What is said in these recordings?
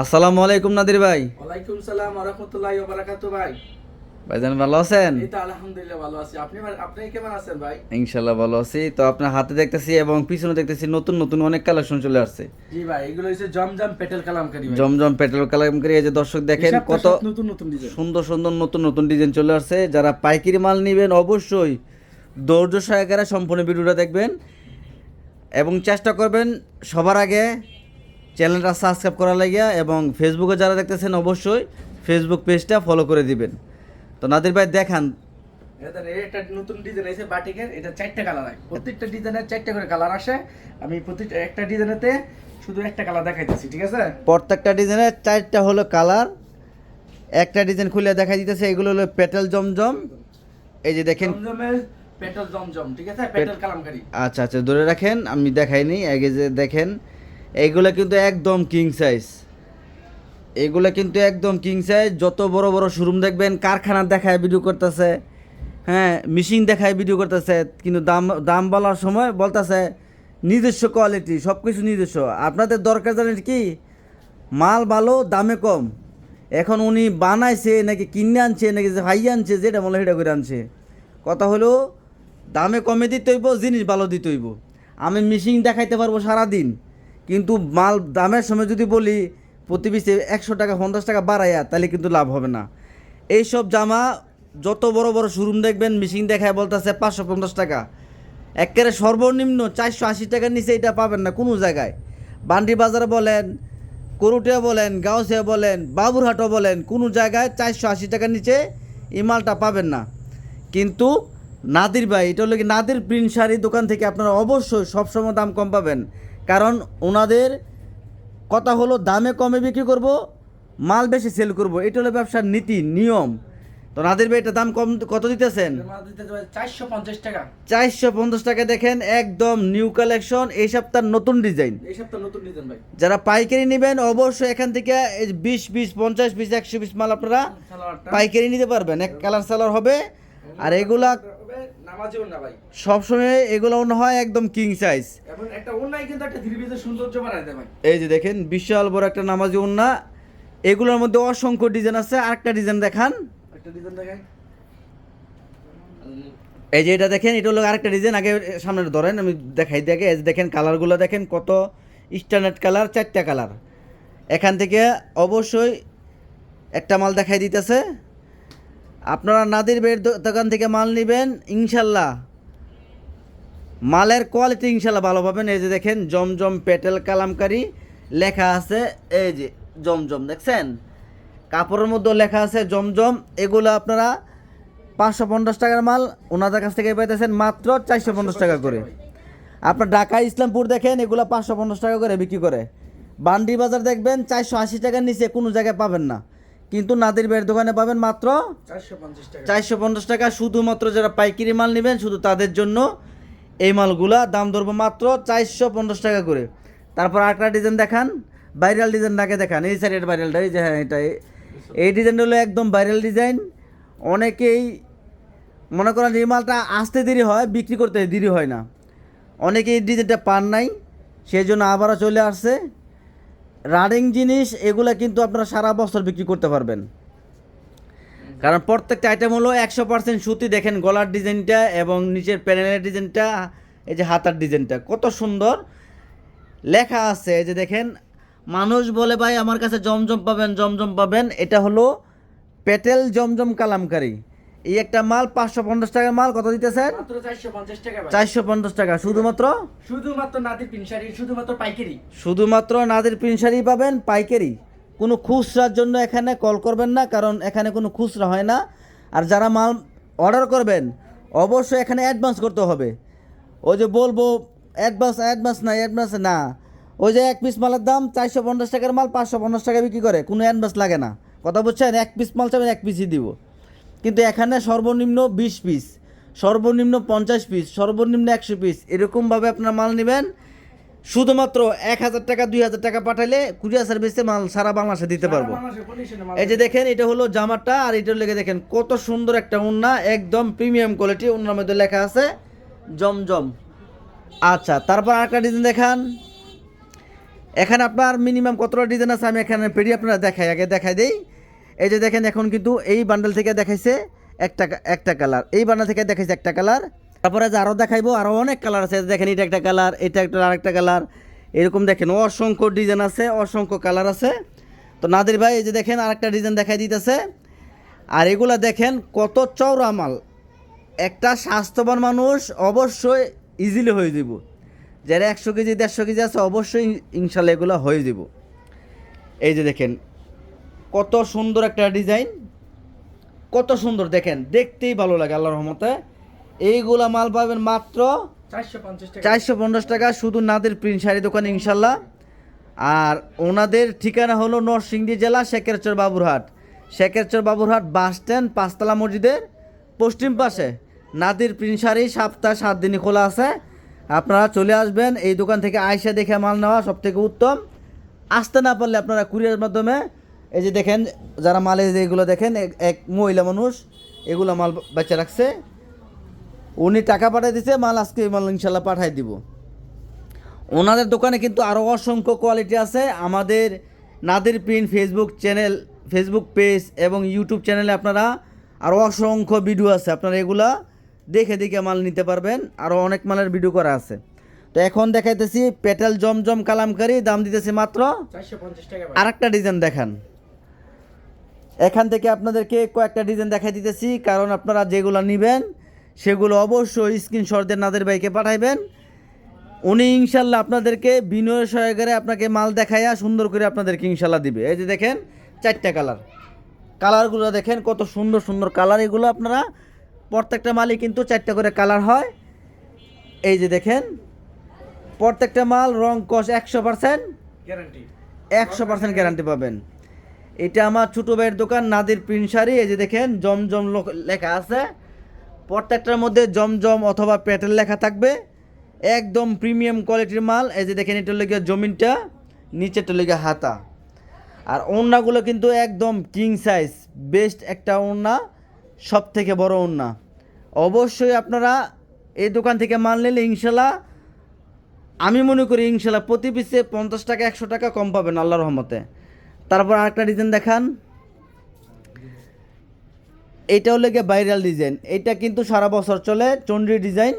আসসালামু আলাইকুম নাদির ভাই। ওয়ালাইকুম সালাম রহমতুল্লাহ বারাকাতু ভাই। ভাইজান ভালো আছেন? এই তো আলহামদুলিল্লাহ ভালো আছি। আপনি আপনি কেমন আছেন ভাই? ইনশাল্লাহ ভালো আছি। তো আপনার হাতে দেখতেছি এবং পিছনে দেখতেছি নতুন নতুন অনেক কালেকশন চলে আসছে। জি ভাই এগুলো হচ্ছে জমজম পেটেল কালামকারী ভাই। জমজম পেট্রোল কালামকারী। এই যে দর্শক দেখেন কত নতুন নতুন ডিজাইন সুন্দর সুন্দর নতুন নতুন ডিজাইন চলে আসছে। যারা পাইকারি মাল নেবেন অবশ্যই ধৈর্য সহকারে সম্পূর্ণ ভিডিওটা দেখবেন এবং চেষ্টা করবেন সবার আগে চ্যানেলটা সাবস্ক্রাইব করা লাগিয়া এবং ফেসবুকে যারা দেখতেছেন অবশ্যই ফেসবুক পেজটা ফলো করে দিবেন। তো নাদির ভাই দেখান। এটা নতুন ডিজাইন আছে বাটিকের এটা চারটা কালার প্রত্যেকটা ডিজাইনের চারটা করে কালার আসে। আমি প্রত্যেকটা একটা ডিজাইনেতে শুধু একটা কালার দেখাইতেছি ঠিক আছে? প্রত্যেকটা ডিজাইনের চারটা হলো কালার একটা ডিজাইন খুলে দেখা দিতেছে এগুলো হলো পেটেল জমজম। এই যে দেখেন। পেটেল জমজম ঠিক আছে? পেটেল কালামকারী। আচ্ছা আচ্ছা ধরে রাখেন আমি দেখাইনি আগে যে দেখেন। এইগুলো কিন্তু একদম কিং সাইজ এগুলো কিন্তু একদম কিং সাইজ যত বড় বড় শোরুম দেখবেন, কারখানা দেখায় ভিডিও করতেছে হ্যাঁ মেশিন দেখায় ভিডিও করতেছে, কিন্তু দাম দাম বলার সময় বলতেছে, নিজস্ব কোয়ালিটি সব কিছু নিজস্ব। আপনাদের দরকার জানেন কি? মাল ভালো, দামে কম। এখন উনি বানাইছে, নাকি কিনে আনছে, নাকি ভাই আনছে, যেটা মনে সেটা করে আনছে। কথা হলো, দামে কমে দিতে হইব, জিনিস ভালো দিতে হইব। আমি মেশিন দেখাইতে পারব সারাদিন। কিন্তু মাল দামের সময় যদি বলি, প্রতি পিসে একশো টাকা, পঞ্চাশ টাকা বাড়াইয়া, তাহলে কিন্তু লাভ হবে না। এইসব জামা যত বড় বড় শোরুম দেখবেন মেশিন দেখায় বলতেছে পাঁচশো পঞ্চাশ টাকা। একেবারে সর্বনিম্ন চারশো আশি টাকার নিচে এটা পাবেন না কোনো জায়গায়। বান্ডি বাজার বলেন, করুটিয়া বলেন গাঁওসিয়া বলেন, বাবুরহাটও বলেন, কোনো জায়গায় চারশো আশি টাকার নিচে এই মালটা পাবেন না। কিন্তু নাদির ভাই, এটা হলো কি নাদির প্রিন্ট শাড়ি দোকান থেকে আপনারা অবশ্যই সবসময় দাম কম পাবেন। কারণ ওনাদের কথা হলো দামে কমে বিক্রি করব মাল বেশি সেল করব। এটা হলো ব্যবসার নীতি নিয়ম। তো নাদির ভাই এটা দাম কম কত দিতেছেন? চারশো পঞ্চাশ টাকা। চারশো পঞ্চাশ টাকা দেখেন একদম নিউ কালেকশন এই সপ্তাহ নতুন ডিজাইন এই সপ্তাহ নতুন ডিজাইন ভাই। যারা পাইকারি নেবেন অবশ্যই এখান থেকে এই বিশ বিশ পঞ্চাশ বিশ একশো বিশ মাল আপনারা পাইকারি নিতে পারবেন। এক কালার সালার হবে। আর এগুলা নামাজিও না ভাই। সবসময় এগুলো মনে হয় একদম কিং সাইজ এবং একটা অন্যায় কিন্তু একটা ধীরে ধীরে সৌন্দর্য বাড়ায় দেয় ভাই। এই যে দেখেন বিশাল বড় একটা নামাজি উন্না এগুলোর মধ্যে অসংখ্য ডিজাইন আছে। আরেকটা ডিজাইন দেখান। একটা ডিজাইন দেখাই। এই যে এটা দেখেন এটা হলো আরেকটা ডিজাইন আগে সামনে ধরেন আমি দেখাই দেখে এই যে দেখেন কালারগুলো দেখেন কত স্ট্যান্ডার্ড কালার চারটা কালার এখান থেকে অবশ্যই একটা মাল দেখাই দিতেছে। আপনারা নাদির বের দোকান থেকে মাল নেবেন, ইনশাল্লাহ। মালের কোয়ালিটি ইনশাল্লাহ ভালো পাবেন। এই যে দেখেন, জমজম পেটেল কালামকারি লেখা আছে। এই যে জমজম, দেখছেন? কাপড়ের মধ্যে লেখা আছে জমজম। এগুলো আপনারা পাঁচশো পঞ্চাশ টাকার মাল ওনাদের কাছ থেকে পাইতেছেন মাত্র চারশো পঞ্চাশ টাকা করে। আপনার ঢাকা, ইসলামপুর দেখেন, এগুলো পাঁচশো পঞ্চাশ টাকা করে বিক্রি করে। বান্ডি বাজার দেখবেন, চারশো আশি টাকার নিচে কোনো জায়গায় পাবেন না। কিন্তু নাদির বের দোকানে পাবেন মাত্র চারশো পঞ্চাশ টাকা। শুধুমাত্র যারা পাইকারি মাল নেবেন শুধু তাদের জন্য এই মালগুলা দাম ধরবো মাত্র চারশো পঞ্চাশ টাকা করে। তারপর আরেকটা ডিজাইন দেখান ভাইরাল ডিজাইন ডিজাইনটাকে দেখান। এই সাইডের ভাইরালটা এই যে হ্যাঁ এটা এই- ডিজাইনটা হলো একদম ভাইরাল ডিজাইন। অনেকেই মনে করেন এই মালটা আসতে দেরি হয় বিক্রি করতে দেরি হয় না। অনেকেই এই ডিজাইনটা পান নাই সেই জন্য আবারও চলে আসছে। রানিং জিনিস, এগুলা কিন্তু আপনারা সারা বছর বিক্রি করতে পারবেন। কারণ প্রত্যেকটা আইটেম হলো একশো পার্সেন্ট সুতি, দেখেন গলার ডিজাইনটা এবং নিচের প্যানেলের ডিজাইনটা, এই যে হাতার ডিজাইনটা, কত সুন্দর। লেখা আছে, এই যে দেখেন, মানুষ বলে, ভাই, আমার কাছে জমজম পাবেন জমজম পাবেন। এটা হলো পেটেল জমজম কালামকারি। এই একটা মাল পাঁচশো পঞ্চাশ টাকার মাল কত দিতেছেন? চারশো পঞ্চাশ টাকা শুধুমাত্র? শুধুমাত্র নাতি পিন শাড়ি শুধুমাত্র পাইকারি। শুধুমাত্র নাদের প্রিন্সারি পাবেন পাইকারি। কোনো খুচরার জন্য এখানে কল করবেন না কারণ এখানে কোনো খুচরা হয় না। আর যারা মাল অর্ডার করবেন অবশ্যই এখানে অ্যাডভান্স করতে হবে। ওই যে বলব অ্যাডভান্স অ্যাডভান্স না অ্যাডভান্স না। ওই যে এক পিস মালের দাম চারশো পঞ্চাশ টাকার মাল পাঁচশো পঞ্চাশ টাকা বিক্রি করে কোনো অ্যাডভান্স লাগে না। কথা বলছেন এক পিস মাল চাবেন এক পিসই দিব। কিন্তু এখানে সর্বনিম্ন বিশ পিস সর্বনিম্ন পঞ্চাশ পিস সর্বনিম্ন একশো পিস এরকমভাবে আপনার মাল নেবেন। শুধুমাত্র এক হাজার টাকা দুই হাজার টাকা পাঠাইলে কুরিয়ার সার্ভিসে মাল সারা বাংলাদেশে দিতে পারব। এই যে দেখেন এটা হলো জামাটা আর এটার লেগে দেখেন কত সুন্দর একটা উন্না একদম প্রিমিয়াম কোয়ালিটি উন্নার মধ্যে লেখা আছে জমজম। আচ্ছা তারপর আরেকটা ডিজাইন দেখান। এখানে আপনার মিনিমাম কতটা ডিজাইন আছে আমি এখানে পেরি আপনারা দেখাই আগে দেখাই দেই। এই যে দেখেন এখন কিন্তু এই বান্ডেল থেকে দেখাইছে একটা একটা কালার এই বান্ডেল থেকে দেখাইছে একটা কালার তারপরে যে আরও দেখাইবো আরও অনেক কালার আছে। দেখেন এটা একটা কালার এটা একটা আরেকটা কালার এরকম দেখেন অসংখ্য ডিজাইন আছে, অসংখ্য কালার আছে। তো নাদির ভাই, এই যে দেখেন আরেকটা ডিজাইন দেখাই দিতেছে। আর এগুলা দেখেন কত চওড়া মাল। একটা স্বাস্থ্যবান মানুষ অবশ্যই ইজিলি হয়ে যাব। যারা একশো কেজি, দেড়শো কেজি আছে, অবশ্যই ইনশাল্লাহ এগুলো হয়ে যাব। এই যে দেখেন কত সুন্দর একটা ডিজাইন। কত সুন্দর দেখেন দেখতেই ভালো লাগে আল্লাহর রহমতে। এইগুলা মাল পাবেন মাত্র চারশো পঞ্চাশ টাকা। চারশো পঞ্চাশ টাকা শুধু নাদের প্রিন্ট শাড়ি দোকান ইনশাল্লাহ আর ওনাদের ঠিকানা হলো নরসিংদী জেলা শেখেরচর বাবুরহাট। শেখেরচর বাবুরহাট বাস স্ট্যান্ড পাঁচতলা মসজিদের পশ্চিম পাশে। নাদির প্রিন্ট শাড়ি সপ্তাহ সাত দিনই খোলা আছে। আপনারা চলে আসবেন এই দোকান থেকে আয়সা দেখে মাল নেওয়া সব থেকে উত্তম। আসতে না পারলে আপনারা কুরিয়ার মাধ্যমে এই যে দেখেন যারা মালে যেগুলো দেখেন এক- মহিলা মানুষ এগুলো মাল বেচে রাখছে। উনি টাকা পাঠিয়ে দিছে মাল আজকে মাল ইনশাল্লাহ পাঠাই দিব। ওনাদের দোকানে কিন্তু আরও অসংখ্য কোয়ালিটি আছে। আমাদের Nader print Facebook channel Facebook page এবং ইউটিউব চ্যানেলে আপনারা আরও অসংখ্য ভিডিও আছে। আপনারা এগুলা দেখে দেখে মাল নিতে পারবেন। আরও অনেক মালের ভিডিও করা আছে। তো এখন দেখাইতেছি পেটেল জমজম কালামকারি দাম দিতেছি মাত্র চারশো পঞ্চাশ টাকা ভাই। আরেকটা ডিজাইন দেখান। এখান থেকে আপনাদেরকে কয়েকটা ডিজাইন দেখাই দিতেছি। কারণ আপনারা যেগুলো নেবেন সেগুলো অবশ্যই স্ক্রিনশট দিয়ে নাদের ভাইকে পাঠাইবেন। উনি ইনশাল্লাহ আপনাদেরকে বিনয় সহকারে আপনাকে মাল দেখাইয়া সুন্দর করে আপনাদেরকে ইনশাল্লাহ দিবে। এই যে দেখেন চারটা কালার কালারগুলো দেখেন কত সুন্দর সুন্দর কালার এগুলো আপনারা প্রত্যেকটা মালই কিন্তু চারটা করে কালার হয়। এই যে দেখেন প্রত্যেকটা মাল রং কস একশো পার্সেন্ট গ্যারান্টি একশো পার্সেন্ট গ্যারান্টি পাবেন। এটা আমার ছোটো ভাইয়ের দোকান, নাদির প্রিন্ট শাড়ি, এই যে দেখেন, জমজম লেখা আছে। প্রত্যেকটার মধ্যে জমজম অথবা প্যাটেল লেখা থাকবে। একদম প্রিমিয়াম কোয়ালিটির মাল, এই যে দেখেন এটা লেগে জমিনটা নিচেটা লেগে হাতা। আর ওড়নাগুলো কিন্তু একদম কিং সাইজ বেস্ট একটা ওড়না সব থেকে বড় ওড়না। অবশ্যই আপনারা এই দোকান থেকে মাল নিলে ইনশাল্লাহ, আমি মনে করি ইনশাল্লাহ প্রতি পিসে পঞ্চাশ টাকা, একশো টাকা কম পাবেন আল্লাহ রহমতে। তারপর আরেকটা ডিজাইন দেখান। এটা হলো গিয়ে ভাইরাল ডিজাইন এটা কিন্তু সারা বছর চলে, চন্ডী ডিজাইন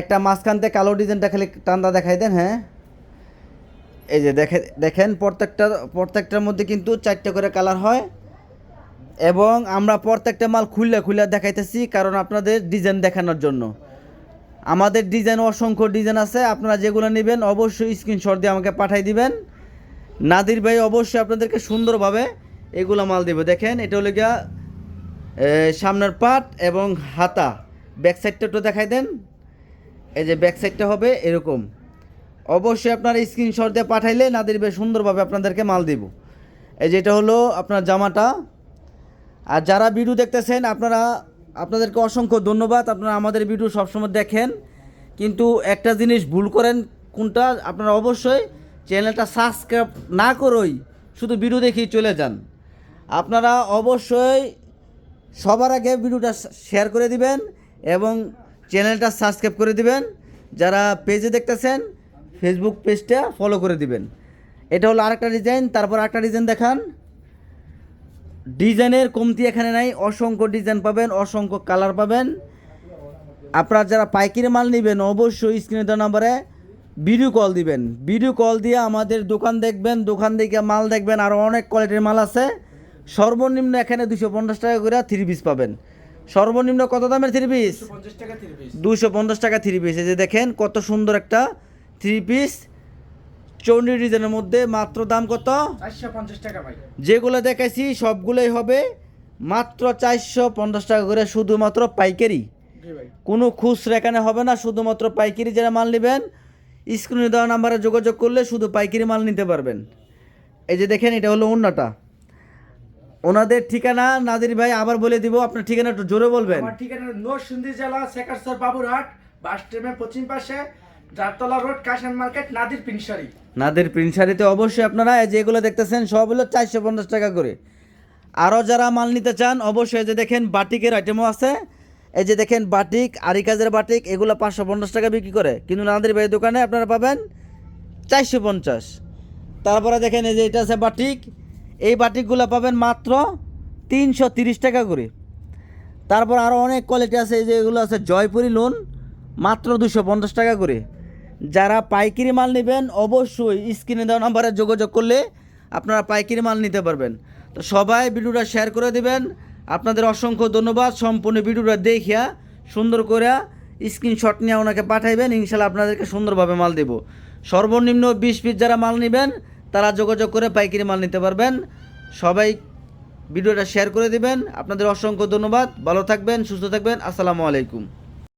একটা মাঝখান থেকে কালো ডিজাইনটা খালি টান্দা দেখাই দেন হ্যাঁ। এই যে দেখে দেখেন, প্রত্যেকটা প্রত্যেকটার মধ্যে কিন্তু চারটে করে কালার হয়। এবং আমরা প্রত্যেকটা মাল খুললে খুলে দেখাইতেছি, কারণ আপনাদের ডিজাইন দেখানোর জন্য। আমাদের ডিজাইন অসংখ্য ডিজাইন আছে, আপনারা যেগুলো নেবেন অবশ্যই স্ক্রিনশট দিয়ে আমাকে পাঠাই দিবেন। নাদির ভাই অবশ্যই আপনাদেরকে সুন্দরভাবে এগুলো মাল দেবে। দেখেন, এটা হলো গিয়া সামনের পাট এবং হাতা। ব্যাক সাইডটা একটু দেখাই দেন। এই যে ব্যাক সাইডটা হবে এরকম। অবশ্যই আপনারা স্ক্রিনশট দিয়ে পাঠাইলে নাদির ভাই সুন্দরভাবে আপনাদেরকে মাল দিব। এই যে এটা হলো আপনার জামাটা। আর যারা ভিডিও দেখতেছেন, আপনারা, আপনাদেরকে অসংখ্য ধন্যবাদ। আপনারা আমাদের ভিডিও সবসময় দেখেন। কিন্তু একটা জিনিস ভুল করেন কোনটা, আপনারা অবশ্যই চ্যানেলটা সাবস্ক্রাইব না করেই শুধু ভিডিও দেখেই চলে যান। আপনারা অবশ্যই সবার আগে ভিডিওটা শেয়ার করে দিবেন এবং চ্যানেলটা সাবস্ক্রাইব করে দিবেন। যারা পেজে দেখতেছেন ফেসবুক পেজটা ফলো করে দিবেন। এটা হলো আরেকটা ডিজাইন তারপর আরেকটা ডিজাইন দেখান। ডিজাইনের কমতি এখানে নাই, অসংখ্য ডিজাইন পাবেন, অসংখ্য কালার পাবেন। আপনারা যারা পাইকারি মাল নেবেন, অবশ্যই স্ক্রিনে দেওয়া নাম্বারে ভিডিও কল দিবেন। ভিডিও কল দিয়ে আমাদের দোকান দেখবেন দোকান থেকে মাল দেখবেন আরও অনেক কোয়ালিটির মাল আছে। সর্বনিম্ন এখানে দুশো পঞ্চাশ টাকা করে থ্রি পিস পাবেন। সর্বনিম্ন কত দামের থ্রি পিস দুশো পঞ্চাশ টাকা থ্রি পিস এই যে দেখেন কত সুন্দর একটা থ্রি পিস চৌন্ডি ডিজাইনের মধ্যে মাত্র দাম কত? চারশো পঞ্চাশ টাকা ভাই। যেগুলো দেখাইছি সবগুলোই হবে মাত্র চারশো পঞ্চাশ টাকা করে শুধুমাত্র পাইকারি। কোনো খুচরা এখানে হবে না শুধুমাত্র পাইকারি যারা মাল নেবেন। স্ক্রিনে দেওয়া নাম্বারে যোগাযোগ করলে শুধু পাইকারি মাল নিতে পারবেন। এই যে দেখেন এটা হলো অন্যটা ওনাদের ঠিকানা নাদির ভাই আবার বলে দিব আপনার ঠিকানা একটু জোরে বলবেন। আমার ঠিকানা নরসিংদী জেলা শেখারসর বাবুরহাট বাস স্ট্যান্ডের পশ্চিম পাশে রোড কাশান মার্কেট নাদির পিনসারি নাদের প্রিন্ট শাড়িতে অবশ্যই আপনারা এই যেগুলো দেখতেছেন সব হলো চারশো পঞ্চাশ টাকা করে। আরও যারা মাল নিতে চান অবশ্যই এই যে দেখেন বাটিকের আইটেমও আছে। এই যে দেখেন বাটিক আরি কাজের বাটিক, এগুলো পাঁচশো পঞ্চাশ টাকা বিক্রি করে। কিন্তু নাদের ভাই দোকানে আপনারা পাবেন চারশো পঞ্চাশ। তারপরে দেখেন এই যে এটা আছে বাটিক, এই বাটিকগুলো পাবেন মাত্র তিনশো তিরিশ টাকা করে। তারপর আরও অনেক কোয়ালিটি আছে, এই যে এগুলো আছে জয়পুরি লোন, মাত্র দুশো পঞ্চাশ টাকা করে। যারা পাইকারি মাল নেবেন, অবশ্যই স্ক্রিনে দেওয়া নাম্বারে যোগাযোগ করলে আপনারা পাইকারি মাল নিতে পারবেন। তো সবাই ভিডিওটা শেয়ার করে দিবেন। আপনাদের অসংখ্য ধন্যবাদ সম্পূর্ণ ভিডিওটা দেখিয়া সুন্দর করে স্ক্রিনশট নিয়ে ওনাকে পাঠাইবেন, ইনশাল্লাহ আপনাদেরকে সুন্দরভাবে মাল দেব। সর্বনিম্ন বিশ পিস যারা মাল নেবেন, তারা যোগাযোগ করে পাইকারি মাল নিতে পারবেন। সবাই ভিডিওটা শেয়ার করে দেবেন। আপনাদের অসংখ্য ধন্যবাদ। ভালো থাকবেন, সুস্থ থাকবেন। আসসালামু আলাইকুম।